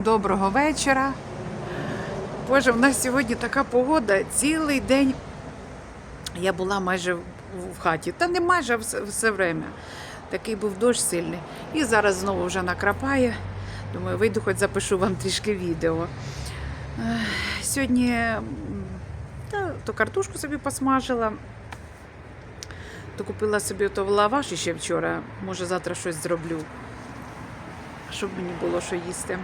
Доброго вечора. Боже, в нас сьогодні така погода. Цілий день я була майже в хаті. Та не майже все, все время. Такий був дощ сильний. І зараз знову вже накрапає. Думаю, вийду, хоч запишу вам трішки відео. Сьогодні та, то картошку собі посмажила, то купила собі то лаваш ще вчора. Може, завтра щось зроблю, щоб мені було що їсти.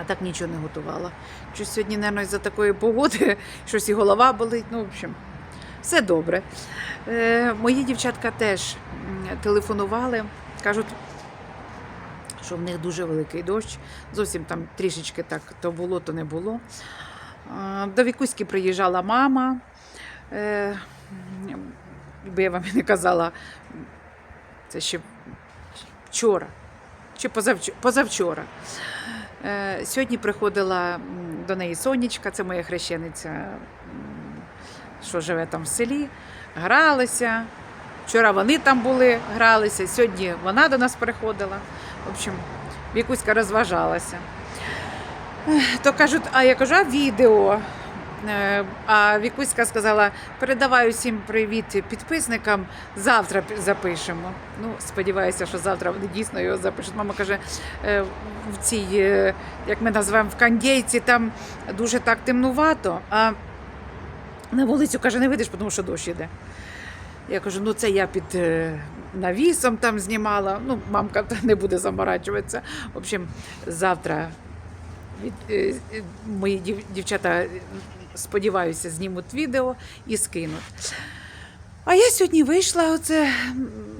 А так нічого не готувала. Щось сьогодні, мабуть, із-за такої погоди, щось і голова болить. Ну, в общем, все добре. Е, мої дівчатка теж телефонували, кажуть, що в них дуже великий дощ. Зовсім там трішечки так то було, то не було. Е, До Вікуськи приїжджала мама. Е, бо я вам і не казала, це ще вчора чи позавч- позавчора. Е, Сьогодні приходила до неї Сонечка, це моя хрещениця, що живе там в селі. Гралися. Вчора вони там були, гралися, сьогодні вона до нас приходила. В общем, Вікуська розважалася. То кажуть, а я кажу, а відео. Е, А Вікуська сказала: передавай усім привіт підписникам, завтра запишемо. Ну, сподіваюся, що завтра вони дійсно його запишуть. Мама каже, е, в цій, е, як ми називаємо, в кандійці, там дуже так темнувато, а на вулицю каже, не вийдеш, тому що дощ іде. Я кажу, ну це я під навісом там знімала. Ну, мамка не буде заморачуватися. В общем, завтра від, мої дів, дівчата, сподіваюся, знімуть відео і скинуть. А я сьогодні вийшла, оце,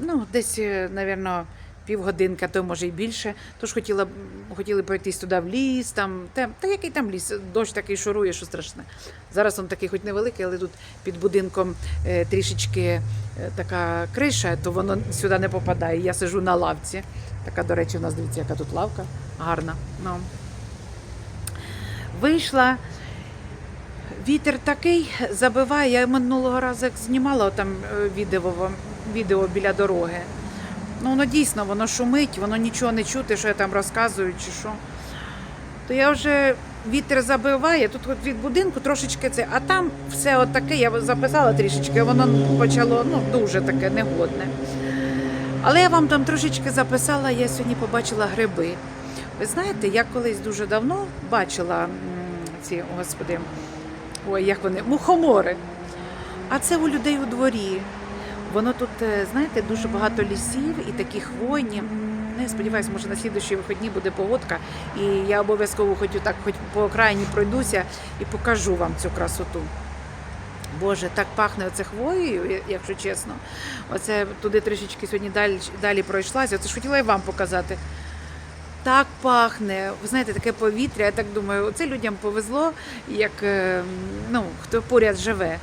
ну, десь, мабуть, півгодинка, то може і більше. Тож хотіла, хотіли пройтись туди в ліс, там, та, та який там ліс? Дощ такий шурує, що страшне. Зараз він такий, хоч невеликий, але тут під будинком е, трішечки е, така криша, то воно сюди не попадає. Я сижу на лавці. Така, до речі, у нас дивіться, яка тут лавка гарна. Ну. Вийшла. Вітер такий забиває. Я минулого разу як знімала там е, відео, відео біля дороги. Ну, воно дійсно воно шумить, воно нічого не чути, що я там розказую чи що. То я вже вітер забиває, тут от від будинку трошечки це, а там все от таке, я записала трішечки, воно почало ну, дуже таке негодне. Але я вам там трошечки записала, я сьогодні побачила гриби. Ви знаєте, я колись дуже давно бачила ці, господи, ой, як вони, мухомори. А це у людей у дворі. Воно тут, е, знаєте, дуже багато лісів і такі хвойні. Ну, я сподіваюся, може на слідущі вихідні буде погодка, і я обов'язково хочу так, хоч по окраїні пройдуся і покажу вам цю красоту. Боже, так пахне оце хвоєю, якщо чесно. Оце туди трішечки сьогодні далі, далі пройшлася. Оце ж хотіла і вам показати. Так пахне. Ви знаєте, таке повітря. Я так думаю, оце людям повезло, як е, ну, хто поряд живе.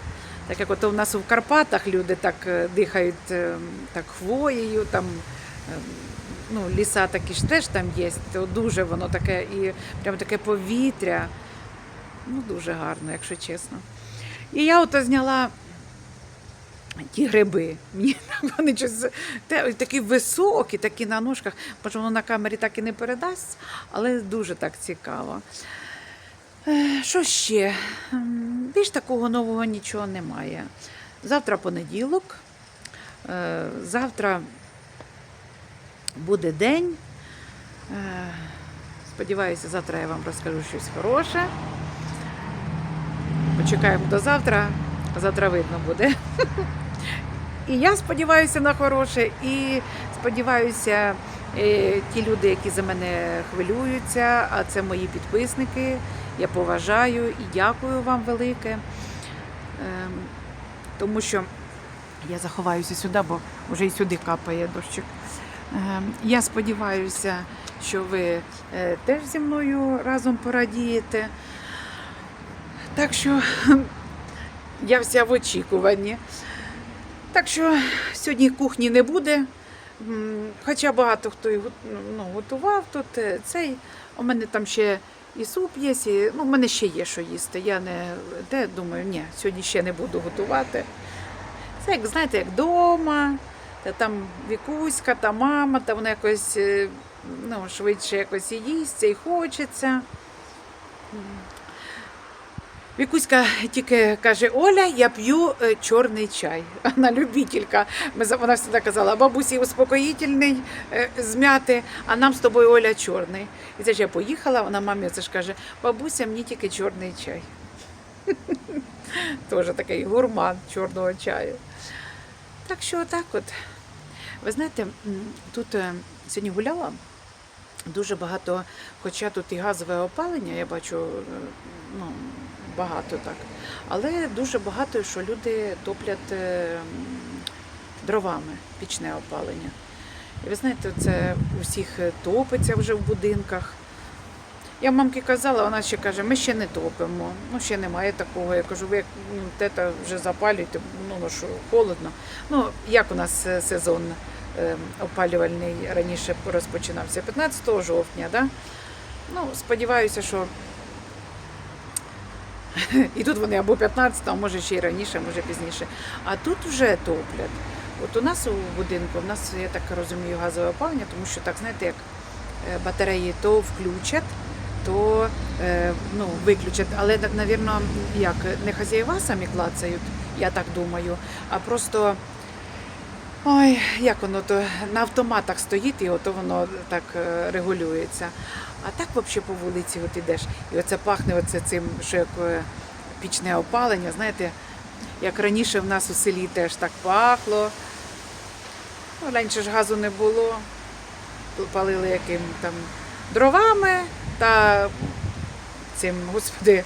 Так як от у нас у Карпатах люди так е, дихають е, так хвоєю, там ну, ліса такі ж теж там є, то дуже воно таке і прям таке повітря. Ну, дуже гарно, якщо чесно. І я ото зняла ті гриби. Мені вони щось такі високі, такі на ножках. Може, воно на камері так і не передасть, але дуже так цікаво. Е, Що ще? Більш такого нового нічого немає. Завтра понеділок. Е, Завтра буде день. Е, Сподіваюся, завтра я вам розкажу щось хороше. Почекаємо до завтра, завтра видно буде. І я сподіваюся на хороше, і сподіваюся, е, ті люди, які за мене хвилюються, а це мої підписники. Я поважаю і дякую вам велике. Ем, Тому що я заховаюся сюди, бо вже і сюди капає дощик. Ем, Я сподіваюся, що ви е, теж зі мною разом порадієте. Так що я вся в очікуванні. Так що сьогодні кухні не буде. Хоча багато хто і ну, готував тут е, цей. У мене там ще і суп є, і, ну, в мене ще є що їсти. Я не де думаю, ні, сьогодні ще не буду готувати. Це як знаєте, як вдома, та там Вікуська, та мама, та вона якось е, ну, швидше якось і їсться, і хочеться. Вікуська тільки каже: Оля, я п'ю е, чорний чай. Вона любителька. Вона завжди казала, бабусі успокоїтельний е, змяти, а нам з тобою Оля чорний. І це ж я поїхала, вона мамі це ж каже, бабуся, мені тільки чорний чай. Теж такий гурман чорного чаю. Так що отак от. Ви знаєте, тут е, сьогодні гуляла дуже багато, хоча тут і газове опалення, я бачу, ну, багато так. Але дуже багато, що люди топлять е, дровами пічне опалення. І ви знаєте, це у всіх е, топиться вже в будинках. Я мамки казала, вона ще каже, ми ще не топимо. Ну, ще немає такого. Я кажу, ви як тета вже запалюєте, ну, ну що, холодно. Ну, як у нас е, сезон е, опалювальний раніше розпочинався? 15 жовтня, да? Ну, сподіваюся, що і тут вони або 15, а може ще й раніше, може пізніше. А тут вже топлять. От у нас у будинку, у нас, я так розумію, газове опалення, тому що так, знаєте, як е, батареї то включать, то е, ну, виключать. Але, навірно, як не хазяїва самі клацають, я так думаю, а просто. Ой, як воно то на автоматах стоїть, і ото воно так е, регулюється. А так взагалі по вулиці от ідеш, і оце пахне оце цим, що як е, пічне опалення. Знаєте, як раніше в нас у селі теж так пахло. Ну, раніше ж газу не було. Палили яким там дровами та цим, господи,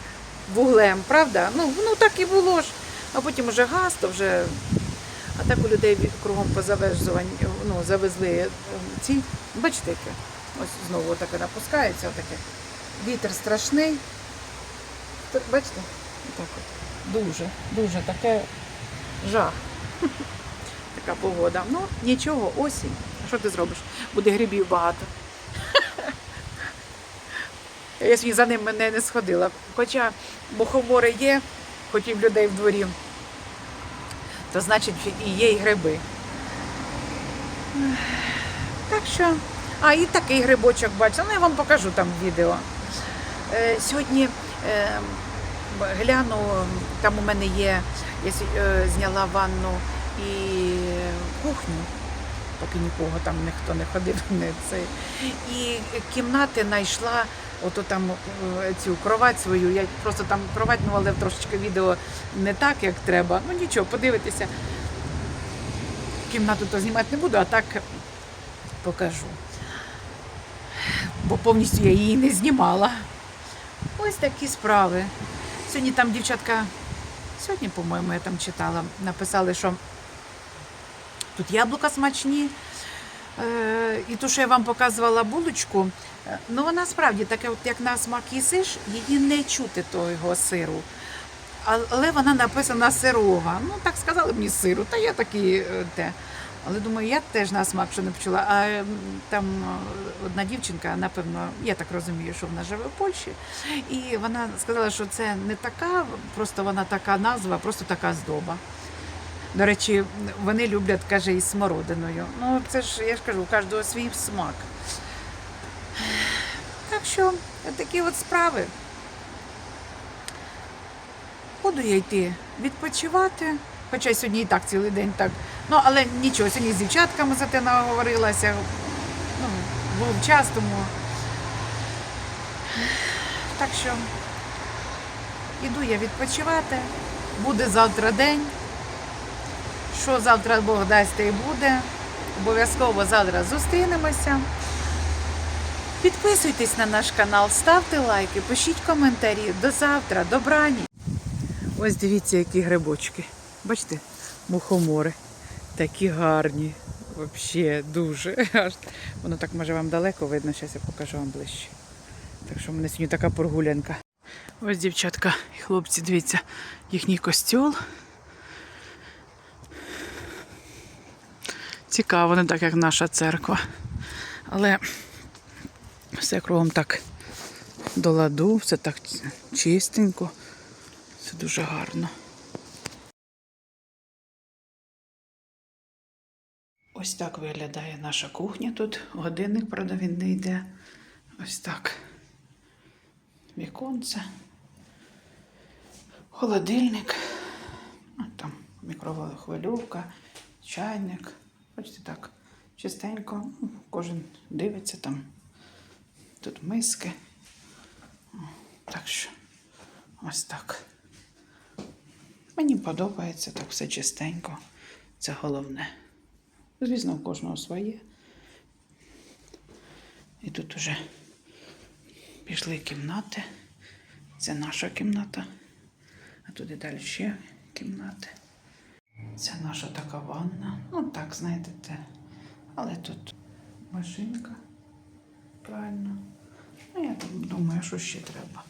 вуглем, правда? Ну, ну так і було ж. А потім вже газ, то вже. А так у людей кругом ну, завезли е, ці. Бачите? Ось знову таке напускається, отаке. Вітер страшний. Бачите? Отак от. Дуже, дуже таке жах. Така погода. Ну, нічого, осінь. А що ти зробиш? Буде грибів багато. Я за ним мене не сходила. Хоча мухомори є, хоч і в людей в дворі, то значить і є і гриби. Так що, а і такий грибочок бачу. Ну, я вам покажу там відео. Е, сьогодні е, гляну, там у мене є, я е, зняла ванну і кухню, поки нікого там ніхто не ходив. Не цей. І кімнати знайшла ото там е, цю кровать свою. Я просто там кровать, ну але трошечки відео не так, як треба. Ну нічого, подивитися. Кімнату то знімати не буду, а так покажу. Бо повністю я її не знімала. Ось такі справи. Сьогодні там дівчатка, сьогодні, по-моєму, я там читала, написали, що тут яблука смачні. Е, і ту, що я вам показувала булочку, е, ну вона справді таке, от як на смак їсиш, її не чути того сиру. Але вона написана сирога. Ну, так сказали мені сиру, та я такі е, те. Але думаю, я теж на смак що не почула. А там одна дівчинка, напевно, я так розумію, що вона живе в Польщі. І вона сказала, що це не така, просто вона така назва, просто така здоба. До речі, вони люблять, каже, із смородиною. Ну, це ж, я ж кажу, у кожного свій смак. Так що, такі от справи. Буду я йти відпочивати. Хоча сьогодні і так цілий день так. Ну, але нічого, сьогодні з дівчатками за те наговорилася. Ну, був час, тому. Так що іду я відпочивати. Буде завтра день. Що завтра Бог дасть, й буде. Обов'язково завтра зустрінемося. Підписуйтесь на наш канал, ставте лайки, пишіть коментарі. До завтра, добрані. Ось дивіться, які грибочки. Бачите, мухомори. Такі гарні. Взагалі дуже. Воно так може вам далеко видно, зараз я покажу вам ближче. Так що в мене сьогодні така прогулянка. Ось дівчатка і хлопці, дивіться, їхній костюл. Цікаво, не так, як наша церква. Але все кругом так до ладу, все так чистенько. Все дуже гарно. Ось так виглядає наша кухня. Тут годинник, правда, він не йде. Ось так. Віконце. Холодильник. А там мікроволновка, чайник. Бачите, так. Чистенько. Кожен дивиться там. Тут миски. Так що ось так. Мені подобається так все чистенько. Це головне. Звісно, у кожного своє. І тут уже пішли кімнати. Це наша кімната. А туди далі ще кімнати. Це наша така ванна. Ну так, знаєте, те. Але тут машинка. Правильно. Ну, я думаю, що ще треба.